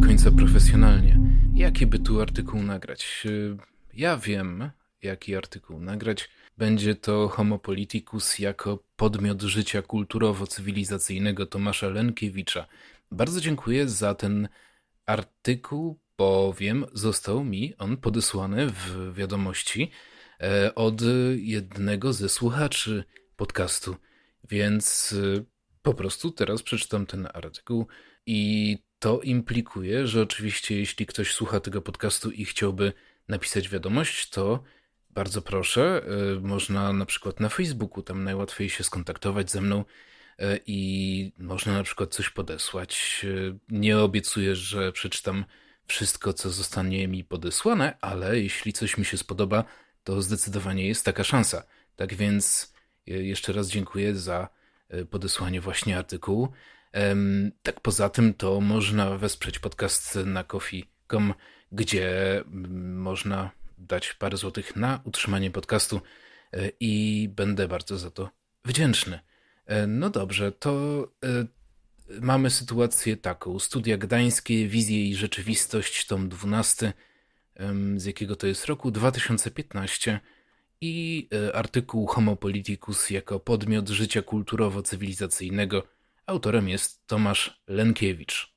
końca profesjonalnie. Jaki by tu artykuł nagrać? Y, Ja wiem, jaki artykuł nagrać. Będzie to Homo Politicus jako podmiot życia kulturowo-cywilizacyjnego Tomasza Lenkiewicza. Bardzo dziękuję za ten artykuł, bowiem został mi on podesłany w wiadomości e, od jednego ze słuchaczy podcastu. Więc y, po prostu teraz przeczytam ten artykuł i to implikuje, że oczywiście jeśli ktoś słucha tego podcastu i chciałby napisać wiadomość, to bardzo proszę, y, można na przykład na Facebooku, tam najłatwiej się skontaktować ze mną y, i można na przykład coś podesłać. Y, Nie obiecuję, że przeczytam wszystko, co zostanie mi podesłane, ale jeśli coś mi się spodoba, to zdecydowanie jest taka szansa. Tak więc jeszcze raz dziękuję za podesłanie właśnie artykułu. Tak poza tym to można wesprzeć podcast na coffee.com, gdzie mm, można dać parę złotych na utrzymanie podcastu e, i będę bardzo za to wdzięczny. E, No dobrze, to e, mamy sytuację taką. Studia Gdańskie, Wizje i Rzeczywistość, tom 12, em, z jakiego to jest roku 2015 i e, artykuł Homo Politicus jako podmiot życia kulturowo-cywilizacyjnego. Autorem jest Tomasz Lenkiewicz.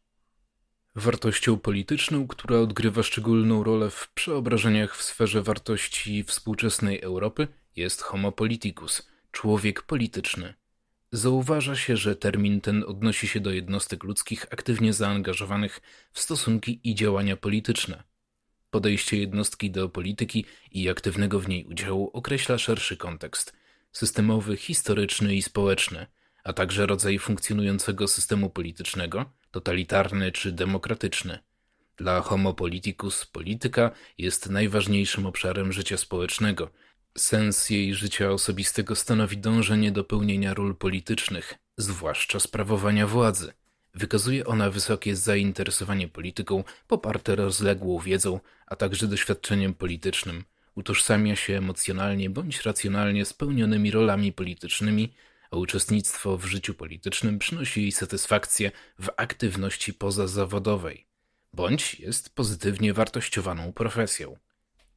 Wartością polityczną, która odgrywa szczególną rolę w przeobrażeniach w sferze wartości współczesnej Europy, jest homo politicus, człowiek polityczny. Zauważa się, że termin ten odnosi się do jednostek ludzkich aktywnie zaangażowanych w stosunki i działania polityczne. Podejście jednostki do polityki i aktywnego w niej udziału określa szerszy kontekst systemowy, historyczny i społeczny, a także rodzaj funkcjonującego systemu politycznego, totalitarny czy demokratyczny. Dla Homo politicus polityka jest najważniejszym obszarem życia społecznego. Sens jej życia osobistego stanowi dążenie do pełnienia ról politycznych, zwłaszcza sprawowania władzy. Wykazuje ona wysokie zainteresowanie polityką, poparte rozległą wiedzą, a także doświadczeniem politycznym. Utożsamia się emocjonalnie bądź racjonalnie z pełnionymi rolami politycznymi, a uczestnictwo w życiu politycznym przynosi jej satysfakcję w aktywności pozazawodowej, bądź jest pozytywnie wartościowaną profesją.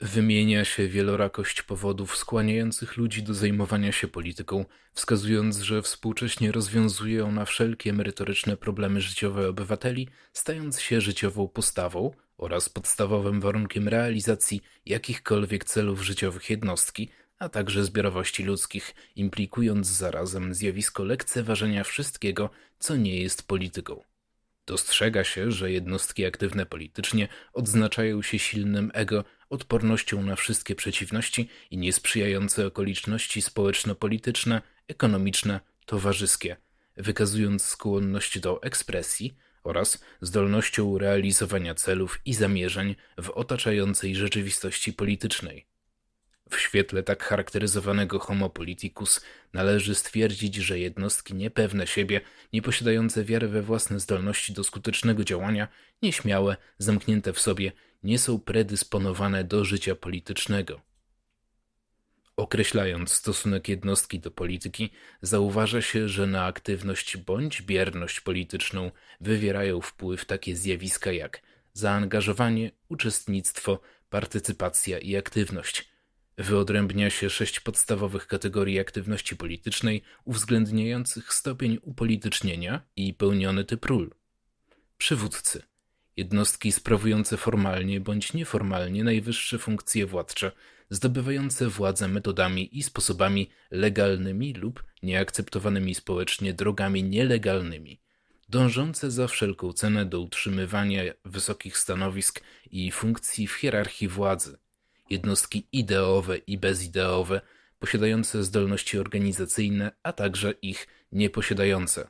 Wymienia się wielorakość powodów skłaniających ludzi do zajmowania się polityką, wskazując, że współcześnie rozwiązuje ona wszelkie merytoryczne problemy życiowe obywateli, stając się życiową postawą oraz podstawowym warunkiem realizacji jakichkolwiek celów życiowych jednostki, a także zbiorowości ludzkich, implikując zarazem zjawisko lekceważenia wszystkiego, co nie jest polityką. Dostrzega się, że jednostki aktywne politycznie odznaczają się silnym ego, odpornością na wszystkie przeciwności i niesprzyjające okoliczności społeczno-polityczne, ekonomiczne, towarzyskie, wykazując skłonność do ekspresji oraz zdolnością realizowania celów i zamierzeń w otaczającej rzeczywistości politycznej. W świetle tak charakteryzowanego homo politicus należy stwierdzić, że jednostki niepewne siebie, nieposiadające wiary we własne zdolności do skutecznego działania, nieśmiałe, zamknięte w sobie, nie są predysponowane do życia politycznego. Określając stosunek jednostki do polityki, zauważa się, że na aktywność bądź bierność polityczną wywierają wpływ takie zjawiska jak zaangażowanie, uczestnictwo, partycypacja i aktywność. Wyodrębnia się sześć podstawowych kategorii aktywności politycznej, uwzględniających stopień upolitycznienia i pełniony typ ról. Przywódcy jednostki sprawujące formalnie bądź nieformalnie najwyższe funkcje władcze, zdobywające władzę metodami i sposobami legalnymi lub nieakceptowanymi społecznie drogami nielegalnymi, dążące za wszelką cenę do utrzymywania wysokich stanowisk i funkcji w hierarchii władzy, jednostki ideowe i bezideowe, posiadające zdolności organizacyjne, a także ich nieposiadające.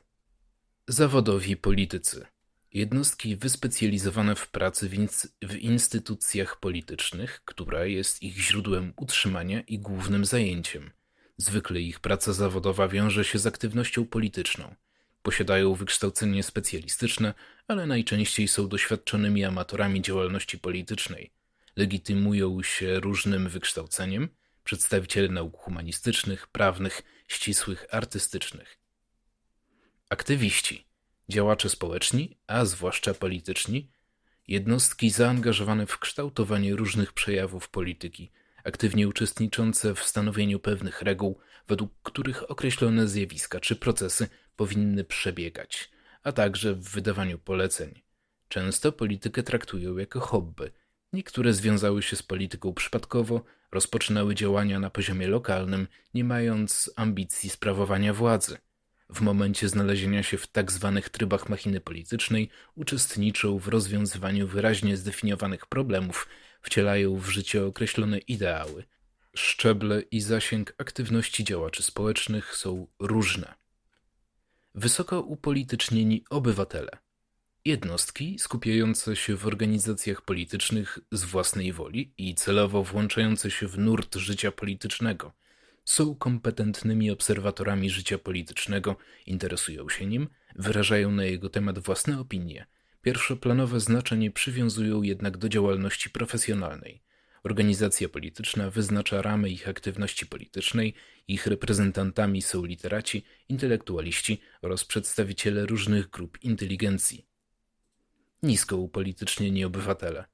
Zawodowi politycy. Jednostki wyspecjalizowane w pracy w, inst- w instytucjach politycznych, która jest ich źródłem utrzymania i głównym zajęciem. Zwykle ich praca zawodowa wiąże się z aktywnością polityczną. Posiadają wykształcenie specjalistyczne, ale najczęściej są doświadczonymi amatorami działalności politycznej. Legitymują się różnym wykształceniem, przedstawiciele nauk humanistycznych, prawnych, ścisłych, artystycznych. Aktywiści, działacze społeczni, a zwłaszcza polityczni, Jednostki zaangażowane w kształtowanie różnych przejawów polityki, aktywnie uczestniczące w stanowieniu pewnych reguł, według których określone zjawiska czy procesy powinny przebiegać, a także w wydawaniu poleceń. Często politykę traktują jako hobby. Niektóre związały się z polityką przypadkowo, rozpoczynały działania na poziomie lokalnym, nie mając ambicji sprawowania władzy. W momencie znalezienia się w tak zwanych trybach machiny politycznej uczestniczą w rozwiązywaniu wyraźnie zdefiniowanych problemów, wcielają w życie określone ideały. Szczeble i zasięg aktywności działaczy społecznych są różne. Wysoko upolitycznieni obywatele. Jednostki skupiające się w organizacjach politycznych z własnej woli i celowo włączające się w nurt życia politycznego – są kompetentnymi obserwatorami życia politycznego, interesują się nim, wyrażają na jego temat własne opinie. Pierwszoplanowe znaczenie przywiązują jednak do działalności profesjonalnej. Organizacja polityczna wyznacza ramy ich aktywności politycznej, ich reprezentantami są literaci, intelektualiści oraz przedstawiciele różnych grup inteligencji. Nisko upolitycznieni obywatele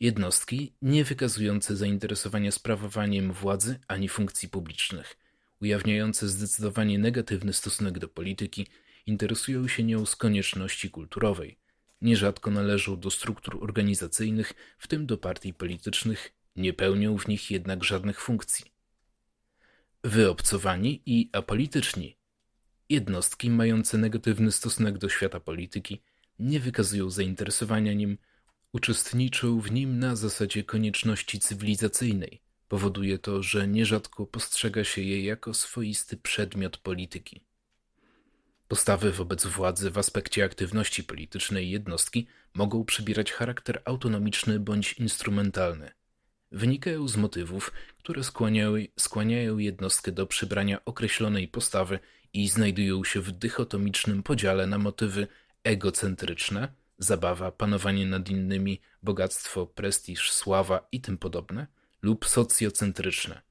jednostki nie wykazujące zainteresowania sprawowaniem władzy ani funkcji publicznych, ujawniające zdecydowanie negatywny stosunek do polityki, interesują się nią z konieczności kulturowej. Nierzadko należą do struktur organizacyjnych, w tym do partii politycznych, nie pełnią w nich jednak żadnych funkcji. Wyobcowani i apolityczni jednostki mające negatywny stosunek do świata polityki nie wykazują zainteresowania nim, Uczestniczył w nim na zasadzie konieczności cywilizacyjnej. Powoduje to, że nierzadko postrzega się je jako swoisty przedmiot polityki. Postawy wobec władzy w aspekcie aktywności politycznej jednostki mogą przybierać charakter autonomiczny bądź instrumentalny. Wynikają z motywów, które skłaniają, skłaniają jednostkę do przybrania określonej postawy i znajdują się w dychotomicznym podziale na motywy egocentryczne – zabawa, panowanie nad innymi, bogactwo, prestiż, sława i tym podobne, lub socjocentryczne,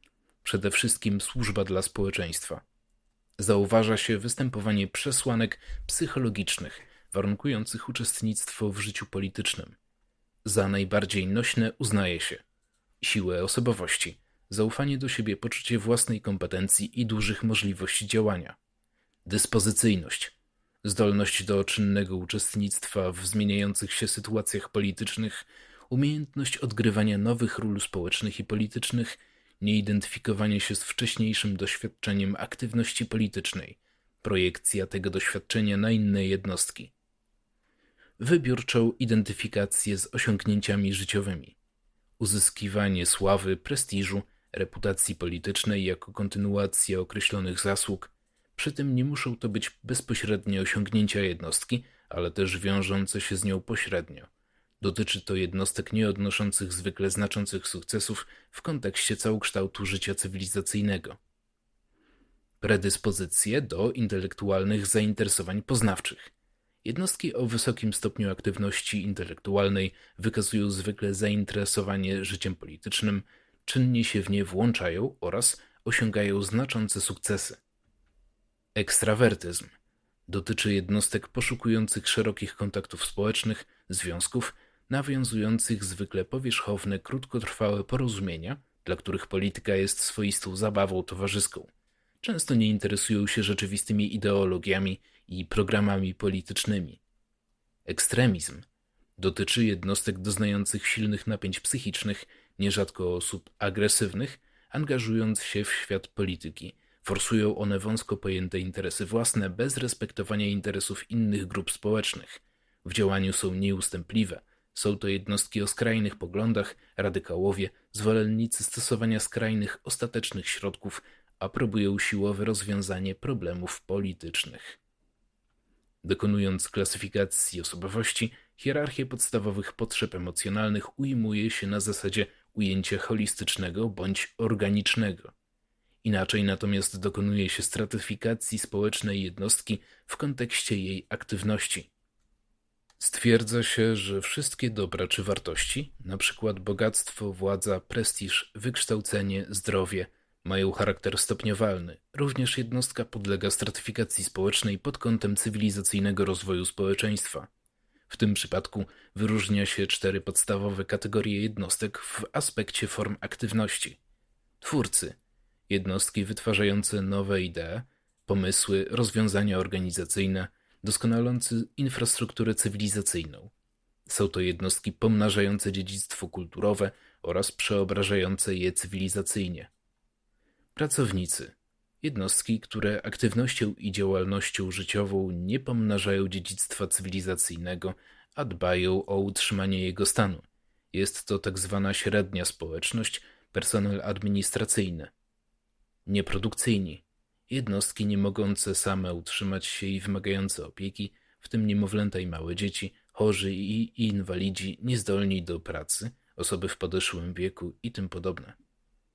przede wszystkim służba dla społeczeństwa. Zauważa się występowanie przesłanek psychologicznych warunkujących uczestnictwo w życiu politycznym. Za najbardziej nośne uznaje się siłę osobowości, zaufanie do siebie, poczucie własnej kompetencji i dużych możliwości działania, dyspozycyjność, zdolność do czynnego uczestnictwa w zmieniających się sytuacjach politycznych, umiejętność odgrywania nowych ról społecznych i politycznych, nieidentyfikowanie się z wcześniejszym doświadczeniem aktywności politycznej, projekcja tego doświadczenia na inne jednostki. Wybiórczą identyfikację z osiągnięciami życiowymi, uzyskiwanie sławy, prestiżu, reputacji politycznej jako kontynuacja określonych zasług, przy tym nie muszą to być bezpośrednie osiągnięcia jednostki, ale też wiążące się z nią pośrednio. Dotyczy to jednostek nie odnoszących zwykle znaczących sukcesów w kontekście całokształtu życia cywilizacyjnego. Predyspozycje do intelektualnych zainteresowań poznawczych. Jednostki o wysokim stopniu aktywności intelektualnej wykazują zwykle zainteresowanie życiem politycznym, czynnie się w nie włączają oraz osiągają znaczące sukcesy. Ekstrawertyzm dotyczy jednostek poszukujących szerokich kontaktów społecznych, związków, nawiązujących zwykle powierzchowne, krótkotrwałe porozumienia, dla których polityka jest swoistą zabawą towarzyską. Często nie interesują się rzeczywistymi ideologiami i programami politycznymi. Ekstremizm dotyczy jednostek doznających silnych napięć psychicznych, nierzadko osób agresywnych, angażując się w świat polityki – Forsują one wąsko pojęte interesy własne bez respektowania interesów innych grup społecznych. W działaniu są nieustępliwe. Są to jednostki o skrajnych poglądach, radykałowie, zwolennicy stosowania skrajnych, ostatecznych środków, a próbują siłowe rozwiązanie problemów politycznych. Dokonując klasyfikacji osobowości, hierarchię podstawowych potrzeb emocjonalnych ujmuje się na zasadzie ujęcia holistycznego bądź organicznego. Inaczej natomiast dokonuje się stratyfikacji społecznej jednostki w kontekście jej aktywności. Stwierdza się, że wszystkie dobra czy wartości, np. bogactwo, władza, prestiż, wykształcenie, zdrowie, mają charakter stopniowalny. Również jednostka podlega stratyfikacji społecznej pod kątem cywilizacyjnego rozwoju społeczeństwa. W tym przypadku wyróżnia się cztery podstawowe kategorie jednostek w aspekcie form aktywności. Twórcy jednostki wytwarzające nowe idee, pomysły, rozwiązania organizacyjne, doskonalący infrastrukturę cywilizacyjną. Są to jednostki pomnażające dziedzictwo kulturowe oraz przeobrażające je cywilizacyjnie. Pracownicy jednostki, które aktywnością i działalnością życiową nie pomnażają dziedzictwa cywilizacyjnego, a dbają o utrzymanie jego stanu. Jest to tak zwana średnia społeczność, personel administracyjny. Nieprodukcyjni jednostki nie mogące same utrzymać się i wymagające opieki, w tym niemowlęta i małe dzieci, chorzy i inwalidzi, niezdolni do pracy, osoby w podeszłym wieku i tym podobne.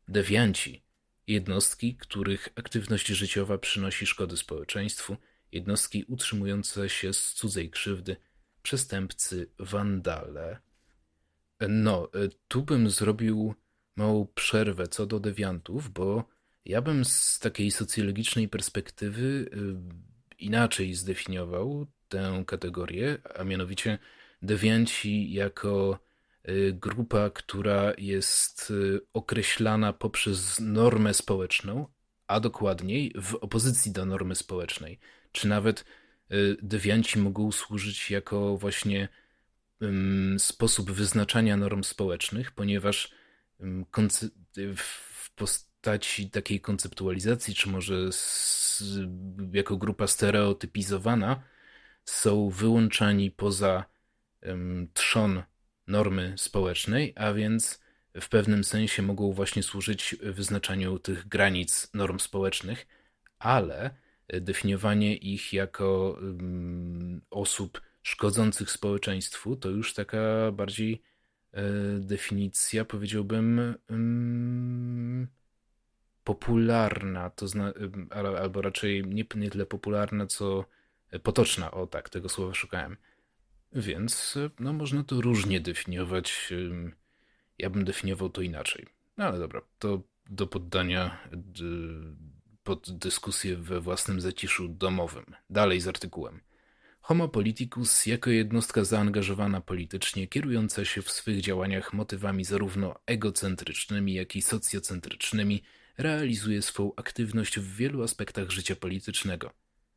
Dewianci jednostki, których aktywność życiowa przynosi szkody społeczeństwu, jednostki utrzymujące się z cudzej krzywdy, przestępcy, wandale. No, tu bym zrobił małą przerwę co do dewiantów, bo ja bym z takiej socjologicznej perspektywy y, inaczej zdefiniował tę kategorię, a mianowicie dewianci jako y, grupa, która jest y, określana poprzez normę społeczną, a dokładniej w opozycji do normy społecznej, czy nawet dewianci mogą służyć jako właśnie sposób wyznaczania norm społecznych, ponieważ w postaci takiej konceptualizacji, czy może z, jako grupa stereotypizowana, są wyłączani poza um, trzon normy społecznej, a więc w pewnym sensie mogą właśnie służyć wyznaczaniu tych granic norm społecznych, ale definiowanie ich jako um, osób szkodzących społeczeństwu to już taka bardziej e, definicja, powiedziałbym, popularna, to zna, albo raczej nie, nie tyle popularna, co potoczna. O tak, tego słowa szukałem. Więc no, można to różnie definiować. Ja bym definiował to inaczej. No ale dobra, to do poddania pod dyskusję we własnym zaciszu domowym. Dalej z artykułem. Homo politicus jako jednostka zaangażowana politycznie, kierująca się w swych działaniach motywami zarówno egocentrycznymi, jak i socjocentrycznymi, realizuje swą aktywność w wielu aspektach życia politycznego.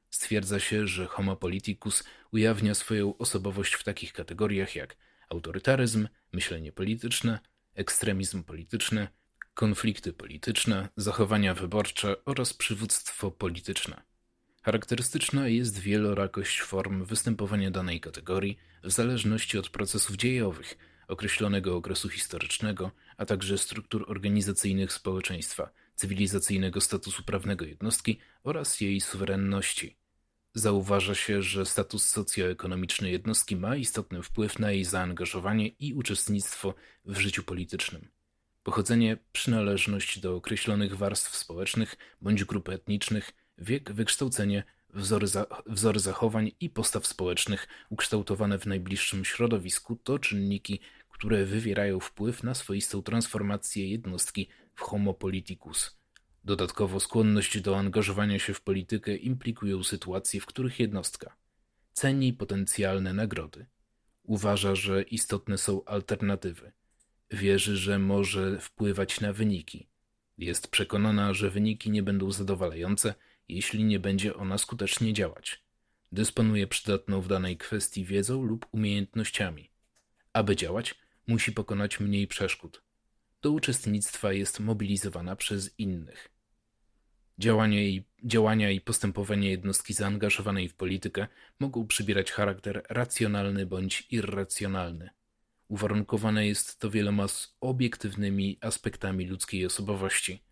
Stwierdza się, że homo politicus ujawnia swoją osobowość w takich kategoriach jak autorytaryzm, myślenie polityczne, ekstremizm polityczny, konflikty polityczne, zachowania wyborcze oraz przywództwo polityczne. Charakterystyczna jest wielorakość form występowania danej kategorii w zależności od procesów dziejowych, określonego okresu historycznego, a także struktur organizacyjnych społeczeństwa, cywilizacyjnego statusu prawnego jednostki oraz jej suwerenności. Zauważa się, że status socjoekonomiczny jednostki ma istotny wpływ na jej zaangażowanie i uczestnictwo w życiu politycznym. Pochodzenie, przynależność do określonych warstw społecznych bądź grup etnicznych, wiek, wykształcenie, wzory, za, wzory zachowań i postaw społecznych ukształtowane w najbliższym środowisku to czynniki, które wywierają wpływ na swoistą transformację jednostki w homo politicus. Dodatkowo skłonność do angażowania się w politykę implikują sytuacje, w których jednostka ceni potencjalne nagrody, uważa, że istotne są alternatywy, wierzy, że może wpływać na wyniki, jest przekonana, że wyniki nie będą zadowalające, jeśli nie będzie ona skutecznie działać. Dysponuje przydatną w danej kwestii wiedzą lub umiejętnościami. Aby działać, musi pokonać mniej przeszkód. Do uczestnictwa jest mobilizowana przez innych. I, działania i postępowanie jednostki zaangażowanej w politykę mogą przybierać charakter racjonalny bądź irracjonalny. Uwarunkowane jest to wieloma obiektywnymi aspektami ludzkiej osobowości.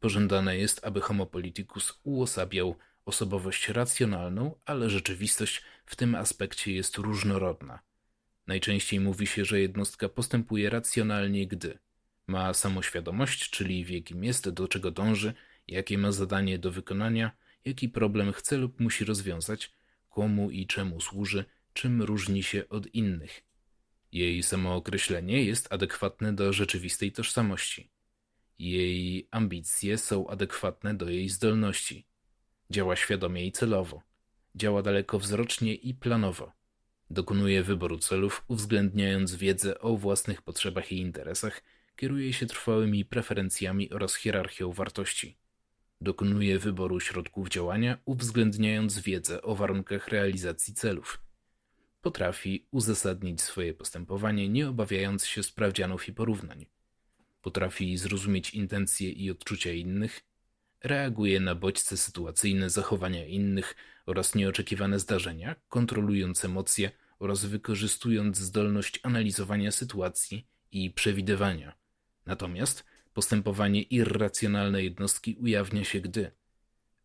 Pożądane jest, aby homo politicus uosabiał osobowość racjonalną, ale rzeczywistość w tym aspekcie jest różnorodna. Najczęściej mówi się, że jednostka postępuje racjonalnie, gdy ma samoświadomość, czyli wie kim jest, do czego dąży, jakie ma zadanie do wykonania, jaki problem chce lub musi rozwiązać, komu i czemu służy, czym różni się od innych. Jej samookreślenie jest adekwatne do rzeczywistej tożsamości. Jej ambicje są adekwatne do jej zdolności. Działa świadomie i celowo. Działa dalekowzrocznie i planowo Dokonuje wyboru celów, uwzględniając wiedzę o własnych potrzebach i interesach, kieruje się trwałymi preferencjami oraz hierarchią wartości. Dokonuje wyboru środków działania, uwzględniając wiedzę o warunkach realizacji celów. Potrafi uzasadnić swoje postępowanie, nie obawiając się sprawdzianów i porównań. Potrafi zrozumieć intencje i odczucia innych, reaguje na bodźce sytuacyjne zachowania innych oraz nieoczekiwane zdarzenia, kontrolując emocje oraz wykorzystując zdolność analizowania sytuacji i przewidywania. Natomiast postępowanie irracjonalnej jednostki ujawnia się, gdy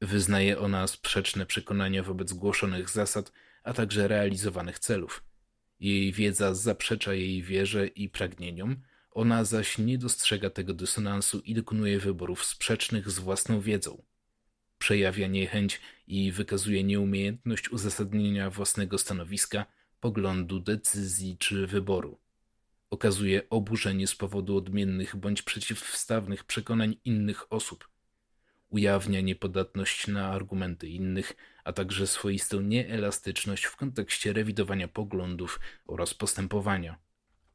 wyznaje ona sprzeczne przekonania wobec głoszonych zasad, a także realizowanych celów. Jej wiedza zaprzecza jej wierze i pragnieniom, ona zaś nie dostrzega tego dysonansu i dokonuje wyborów sprzecznych z własną wiedzą. Przejawia niechęć i wykazuje nieumiejętność uzasadnienia własnego stanowiska, poglądu, decyzji czy wyboru. Okazuje oburzenie z powodu odmiennych bądź przeciwstawnych przekonań innych osób. Ujawnia niepodatność na argumenty innych, a także swoistą nieelastyczność w kontekście rewidowania poglądów oraz postępowania.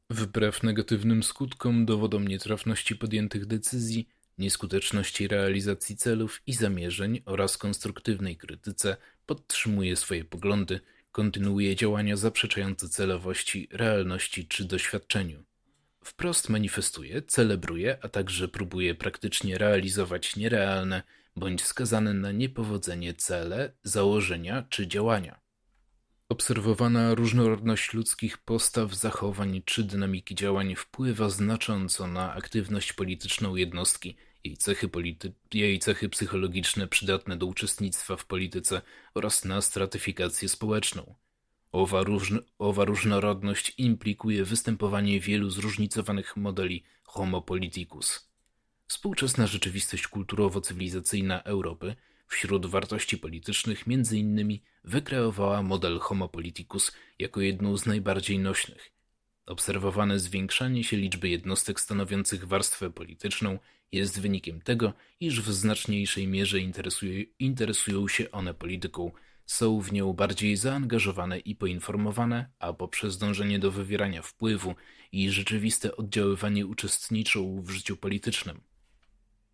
Wbrew negatywnym skutkom, dowodom nietrafności podjętych decyzji, nieskuteczności realizacji celów i zamierzeń oraz konstruktywnej krytyce, podtrzymuje swoje poglądy, kontynuuje działania zaprzeczające celowości, realności czy doświadczeniu. Wprost manifestuje, celebruje, a także próbuje praktycznie realizować nierealne bądź skazane na niepowodzenie cele, założenia czy działania. Obserwowana różnorodność ludzkich postaw, zachowań czy dynamiki działań wpływa znacząco na aktywność polityczną jednostki, jej cechy, polity- jej cechy psychologiczne przydatne do uczestnictwa w polityce oraz na stratyfikację społeczną. Owa, różn- owa różnorodność implikuje występowanie wielu zróżnicowanych modeli homo politicus. Współczesna rzeczywistość kulturowo-cywilizacyjna Europy wśród wartości politycznych między innymi wykreowała model homo politicus jako jedną z najbardziej nośnych. Obserwowane zwiększanie się liczby jednostek stanowiących warstwę polityczną jest wynikiem tego, iż w znaczniejszej mierze interesuje, interesują się one polityką, są w nią bardziej zaangażowane i poinformowane, a poprzez dążenie do wywierania wpływu i rzeczywiste oddziaływanie uczestniczą w życiu politycznym.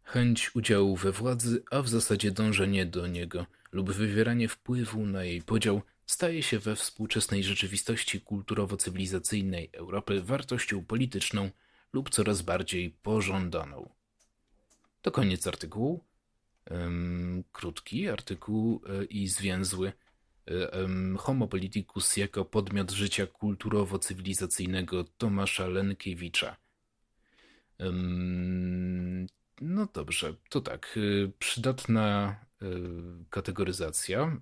Chęć udziału we władzy, a w zasadzie dążenie do niego lub wywieranie wpływu na jej podział staje się we współczesnej rzeczywistości kulturowo-cywilizacyjnej Europy wartością polityczną lub coraz bardziej pożądaną. To koniec artykułu. Krótki artykuł y, i zwięzły. Ym, Homo politicus jako podmiot życia kulturowo-cywilizacyjnego Tomasza Lenkiewicza. No dobrze, to tak. y, Przydatna kategoryzacja.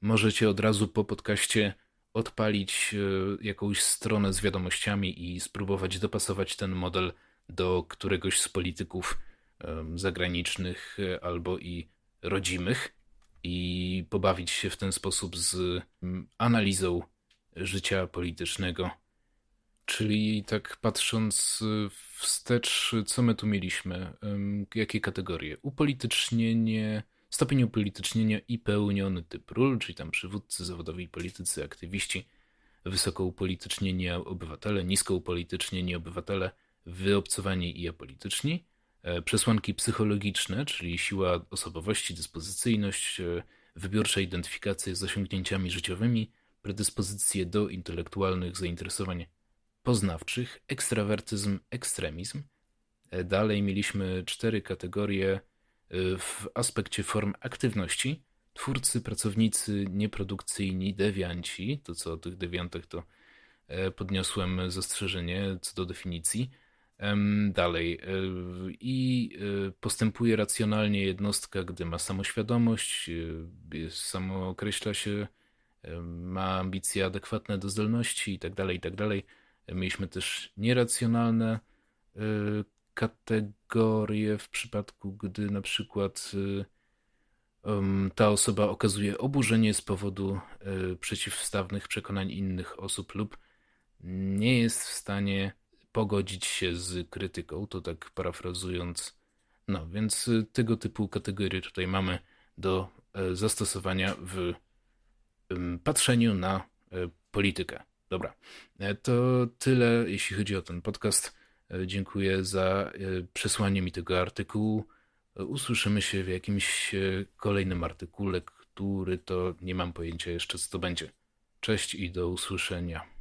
Możecie od razu po podcaście odpalić jakąś stronę z wiadomościami i spróbować dopasować ten model do któregoś z polityków zagranicznych y, albo i rodzimych i pobawić się w ten sposób z analizą życia politycznego. Czyli tak patrząc y, wstecz, co my tu mieliśmy? Jakie kategorie? Upolitycznienie, stopień upolitycznienia i pełniony typ ról, czyli tam przywódcy zawodowi, politycy, aktywiści, wysoko upolitycznieni obywatele, nisko upolitycznieni obywatele, wyobcowani i apolityczni, e, przesłanki psychologiczne, czyli siła osobowości, dyspozycyjność, e, wybiórcza identyfikacja z osiągnięciami życiowymi, predyspozycje do intelektualnych zainteresowań poznawczych, ekstrawertyzm, ekstremizm. E, Dalej mieliśmy cztery kategorie e, w aspekcie form aktywności. Twórcy, pracownicy, nieprodukcyjni, dewianci. To co o tych dewiantach to e, podniosłem zastrzeżenie co do definicji. Dalej. e, I e, postępuje racjonalnie jednostka, gdy ma samoświadomość, jest- samookreśla się, ma ambicje adekwatne do zdolności itd., itd. Mieliśmy też nieracjonalne y, kategorie w przypadku, gdy na przykład y, ta osoba okazuje oburzenie z powodu y, przeciwstawnych przekonań innych osób lub nie jest w stanie pogodzić się z krytyką, to tak parafrazując. No, więc y, tego typu kategorie tutaj mamy do e, zastosowania w patrzeniu na e, politykę. Dobra, E, to tyle, jeśli chodzi o ten podcast. Dziękuję za przesłanie mi tego artykułu. Usłyszymy się w jakimś kolejnym artykule, który to nie mam pojęcia jeszcze, co to będzie. Cześć i do usłyszenia.